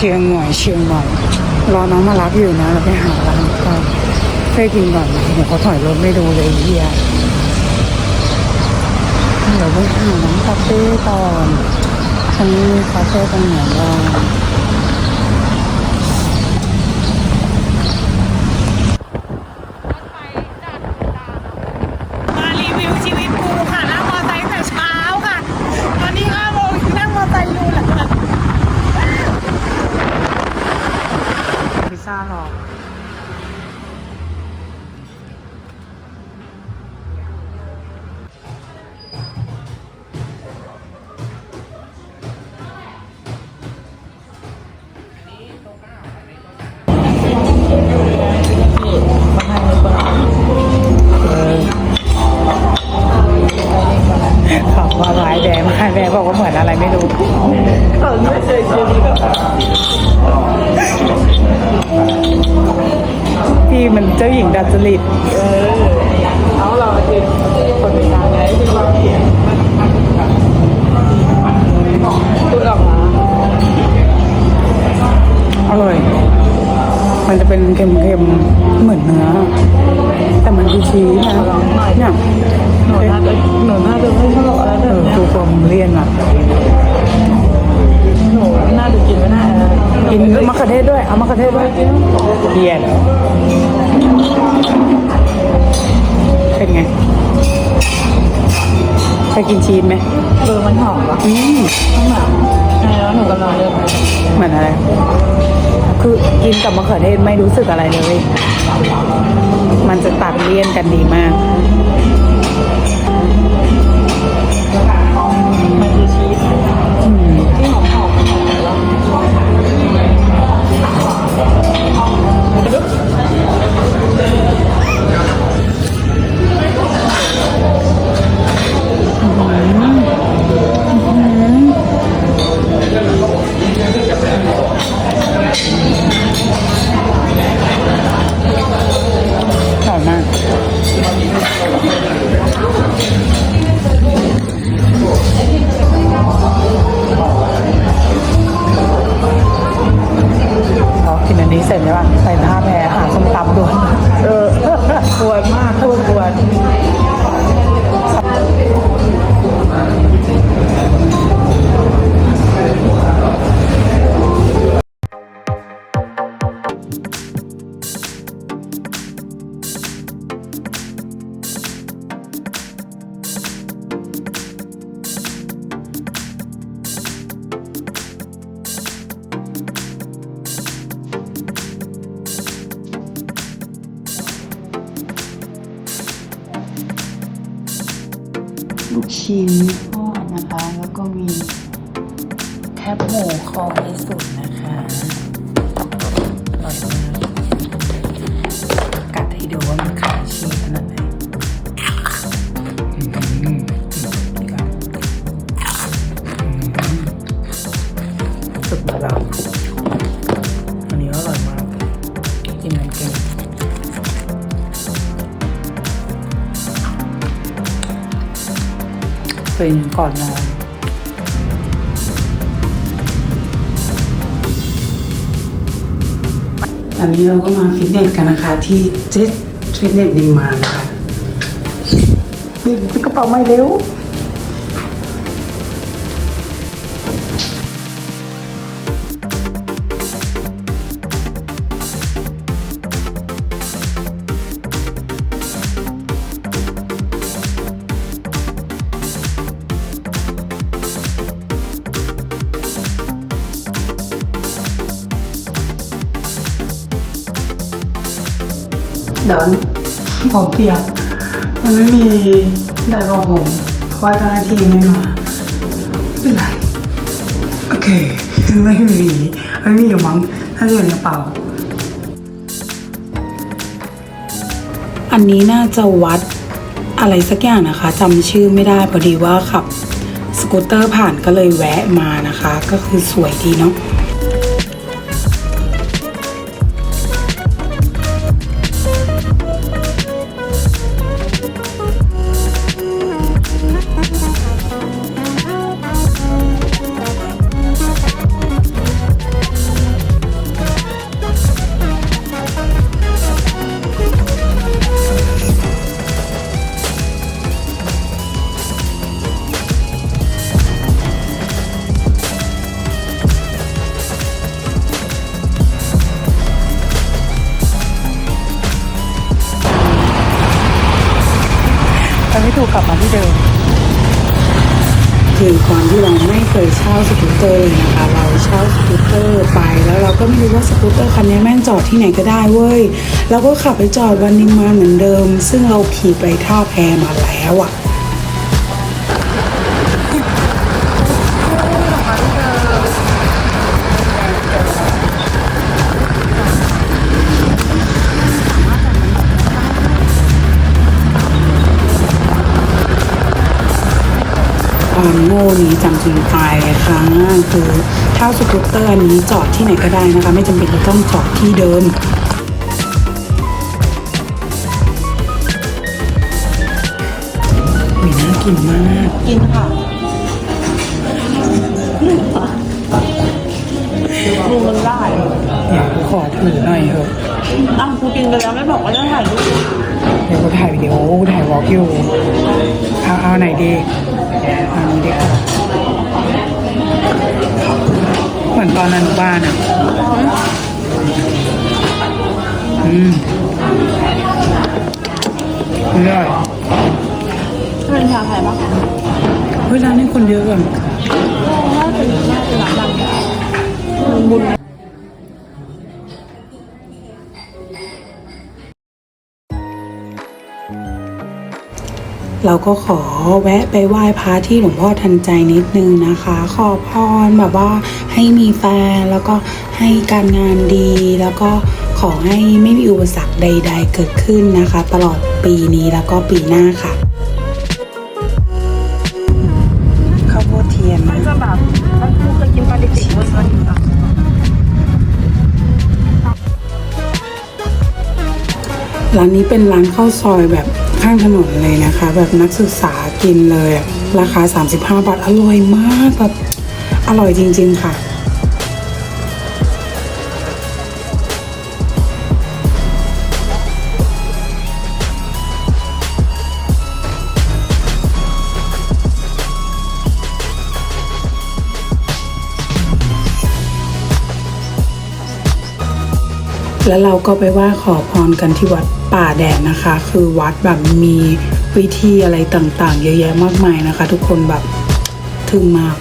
ชียงใหม่เชียงใหม่รอน้องมารับอยู่นะเราไปหาร้านก็เพื่อกินก่อนเดี๋ยวเขาถอยรถไม่ดูเลยเฮียเดี๋ยวไปหาน้องคาเฟ่ก่อนอันนี้มีคาเฟ่ตรงไหนบ้าง บอกว่าเหมือนอะไรไม่รู้พี่มันเจ้าหญิงดัดจริตเอาเราจริงคนเป็นการไงที่เราเขียนพูดออกมาอร่อย มันจะเป็นเค็มๆเหมือนเนื้อ แต่มันคือชีสนะเนี่ยหนูน่าจะหนูน่าจะไม่ชอบอะไรเอแบบอนี้ดูความเลี่ยนอะหนูน่าจะกินไม่ได้นะกินมะเขือเทศด้วยเอามะเขือเทศด้วยเลี่ยนเป็นไง เคยกินชีสไหมเออมันหอมปะอืมข้างหลังไงแล้วหนูกำลังเลือกเหมือนอะไร คือกินกับมะเขือเทศไม่รู้สึกอะไรเลย มันจะตัดเลี่ยนกันดีมาก ชิ้นทอดนะคะ แล้วก็มีแคบหมูคอที่สุดนะคะอร่อยมากกัดให้ดูว่ามันขายชีสขนาดไหนอืมนี่ก่อนอืมสุดมาแล้วอัน เองก่อนนอนอันนี้เราก็มาฟิตเนสกันนะคะที่เจ็ดฟิตเนสดีมมานะคะนี่กระเป๋าไม่เร็ว เดี๋ยวผมเปียกมันไม่มีได้รองผมเพราะว่าเจ้าหน้าที่ไม่มาไม่เป็นไรโอเคไม่มีไม่มีอยู่มั้งถ้าอยู่ในกระเป๋าอันนี้น่าจะวัดอะไรสักอย่างนะคะจำชื่อไม่ได้พอดีว่าขับสกูตเตอร์ผ่านก็เลยแวะมานะคะ ก็คือสวยดีเนาะ คือความที่เราไม่เคยเช่าสกูตเตอร์เลยนะคะ เราเช่าสกูตเตอร์ไปแล้วเราก็ไม่รู้ว่าสกูตเตอร์คันนี้แม่งจอดที่ไหนก็ได้เว้ยเราก็ขับไปจอดวันนิมมานเหมือนเดิม ซึ่งเราขี่ไปท่าแพมาแล้วอะ ความโง่นี้จำจนตายเลยค่ะคือถ้าสกูตเตอร์อันนี้จอดที่ไหนก็ได้นะคะ ไม่จำเป็นจะต้องจอดที่เดิมอุ้ยน่ากินมาก กินค่ะดูมันได้เดี๋ยวกูขอถือหน่อยเถอะอ้าวกูกินไปแล้วไม่บอกว่าจะถ่ายรูปเดี๋ยวกูถ่ายวิดีโอกูถ่ายวอล์กอยู่เอาเอาไหนดี เอานี้ดีกว่าเหมือนตอนอนุบาลอะอืมอร่อยเป็นชาไทยปะเฮ้ยร้านนี้คนเยอะก่อนน่าจะน่าจะร้านดังมันบุญ เราก็ขอแวะไปไหว้พระที่หลวงพ่อทันใจนิดนึงนะคะ ขอพรแบบว่าให้มีแฟนแล้วก็ให้การงานดี แล้วก็ขอให้ไม่มีอุปสรรคใด ๆ เกิดขึ้นนะคะ ตลอดปีนี้แล้วก็ปีหน้าค่ะข้าวโพดเทียมมันจะแบบมันกูเคยกินตอนเด็กๆมันมันแบบร้านนี้เป็นร้านข้าวซอยแบบ ข้างถนนเลยนะคะ แบบนักศึกษากินเลย ราคา 35 บาท อร่อยมากแบบอร่อยจริง ๆ ค่ะ แล้วเราก็ไปไหว่าขอพรกันที่วัดป่าแดดนะคะ คือวัดแบบมีวิธีอะไรต่างๆ เยอะแยะมากมายนะคะ ทุกคนแบบทึ่งมาก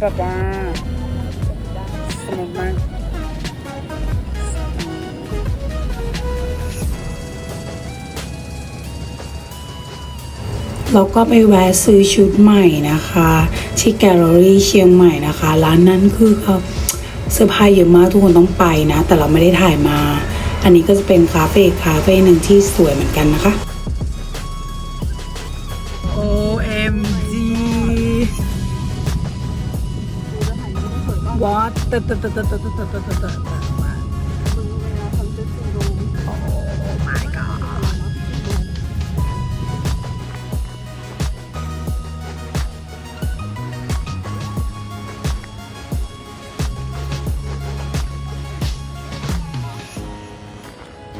แบบว่าสนุกมากเราก็ไปแวะซื้อชุดใหม่นะคะ ที่แกลเลอรี่เชียงใหม่นะคะ ร้านนั้นคือเขาเสื้อผ้าเยอะมากทุกคนต้องไปนะ แต่เราไม่ได้ถ่ายมา อันนี้ก็จะเป็นคาเฟ่คาเฟ่หนึ่งที่สวยเหมือนกันนะคะ OMG What? Oh my god.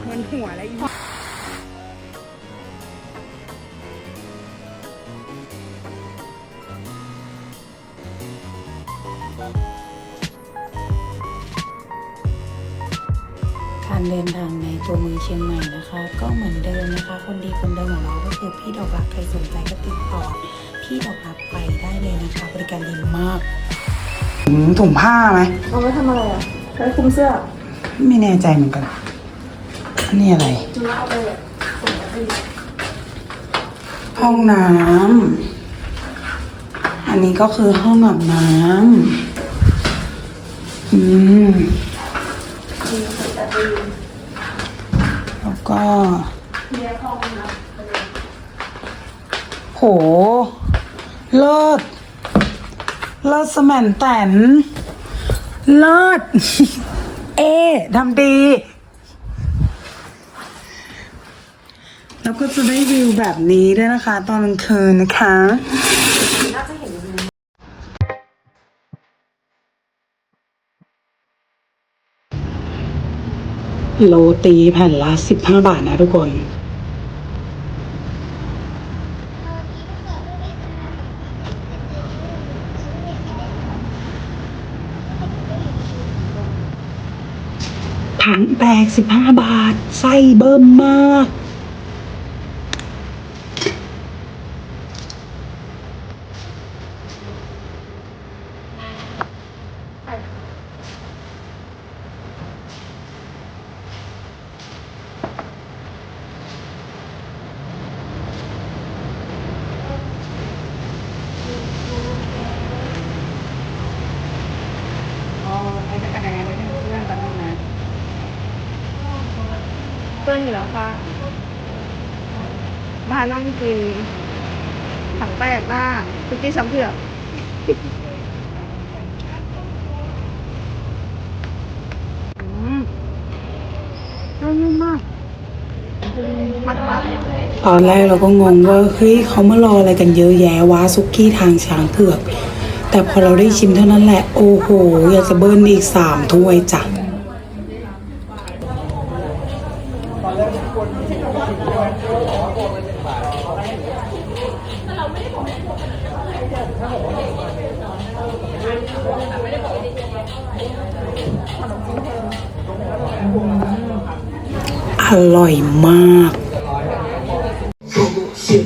Mình หัวแล้วอีก Thank you. การเดินทางในตัวเมืองเชียงใหม่นะคะ ก็เหมือนเดิมนะคะ คนดีคนเดิมของเราก็คือพี่ดอกรักใครสนใจก็ติดต่อพี่ดอกรักไปได้เลยนะคะ บริการดีมากถุงผ้าไหมเอาไว้ทำอะไรอะใช้คลุมเสื้อไม่แน่ใจเหมือนกันนี่อะไรจุฬาเอาไปเลยส่งไปห้องน้ำอันนี้ก็คือห้องอาบน้ำอืมแล้ว ก็โหเลิศเลิศสแมนแตนเลิศเอทำดี แล้วก็จะได้วิวแบบนี้ด้วยนะคะ ตอนกลางคืนนะคะ โรตีแผ่นละสิบห้าบาทนะทุกคนถังแตกสิบห้าบาท ไส้เบิ่มมาก อ๋อไอ้กระดาษไว้ในเรื่องกันนะ เพื่อนอยู่แล้วค่ะ มานั่งกินถังแตกหน้าคุกกี้ซ้ำเผือกอืมนุ่มากมันมากตอนแรกเราก็งงว่าเฮ้ยเขามารออะไรกันเยอะแยะวะซุกี้ทางช้างเผือก แต่พอเราได้ชิมเท่านั้นแหละ โอ้โห อยากจะเบิ้ลอีกสามถ้วยจ้ะ อ ร่อยมาก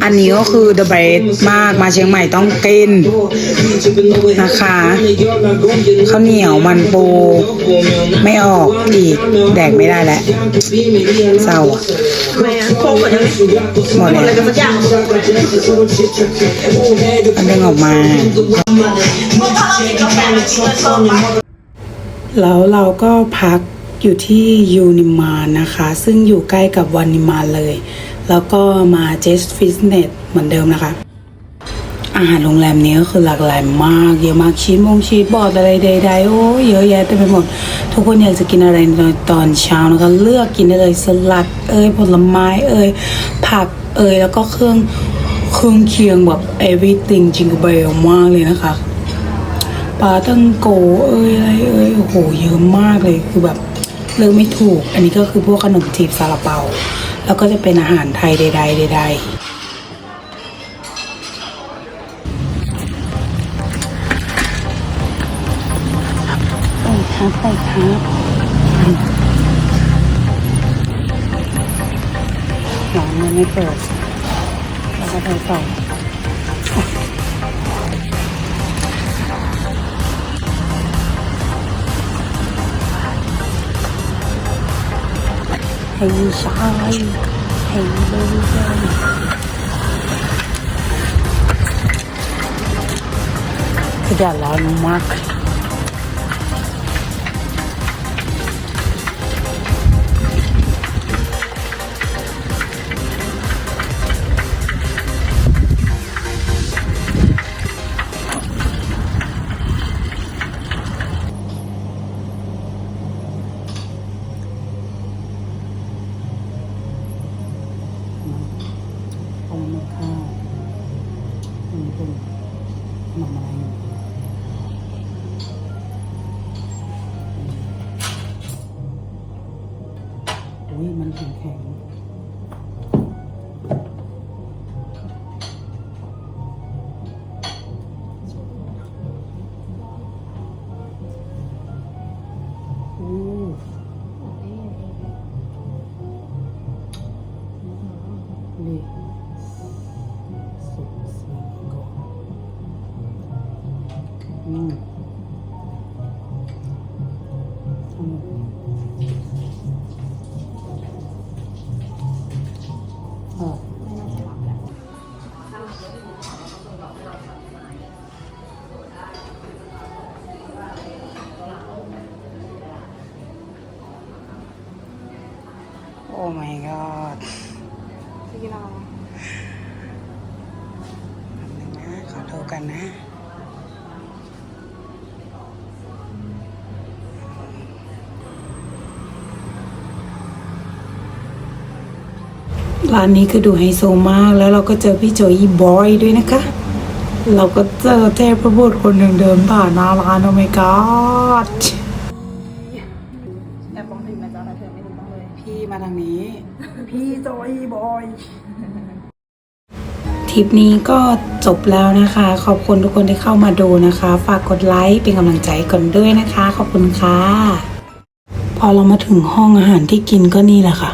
อันนี้ก็คือ the best มากมาเชียงใหม่ต้องกินนะคะข้าวเหนียวมันปู ไม่ออกอีก แดกไม่ได้แล้วเศร้าอะหมดเลเลยยกันสักอย่าอันดึงออกมาแล้วเราก็พัก อยู่ที่ยูนิมานนะคะ ซึ่งอยู่ใกล้กับวันนิมานเลย แล้วก็มาเจสฟิตเนสเหมือนเดิมนะคะ อาหารโรงแรมนี้ก็คือหลากหลายมาก เยอะมากชีสมงชีสบอร์ดอะไรใดๆโอ้เยอะแยะเต็มไปหมด ทุกคนอยากจะกินอะไรตอนเช้านะคะ เลือกกินได้เลยสลัด เอ้ยผลไม้เอ้ยผักเอ้ยแล้วก็เครื่องเครื่องเคียงแบบ everything จริงเบลมากเลยนะคะปลาตั้งโกเอ้ยอะไรเอ้ยโอ้โหเยอะมากเลยคือแบบ เลือกไม่ถูก อันนี้ก็คือพวกขนมจีบซาลาเปา แล้วก็จะเป็นอาหารไทยใด ๆ ใดๆไปครับไปครับหลังมันไม่เปิดแล้วก็ไปต่อ ให้ชายให้เบล อุ้ยมันแข็งแข็ง โร้านนี้คือดูไฮโซมาก แล้วเราก็เจอพี่โจอีบอยด้วยนะคะ เราก็เจอเทพบุตรคนหนึ่งเดินผ่านหน้าร้านโอ้ my god แอบบอกถึงนะจ๊ะแต่เธอไม่รู้บ้างเลย พี่มาทางนี้ พี่โจอีบอยทริปนี้ก็จบแล้วนะคะ ขอบคุณทุกคนที่เข้ามาดูนะคะ ฝากกดไลค์เป็นกำลังใจกันด้วยนะคะ ขอบคุณค่ะ พอเรามาถึงห้องอาหารที่กินก็นี่แหละค่ะ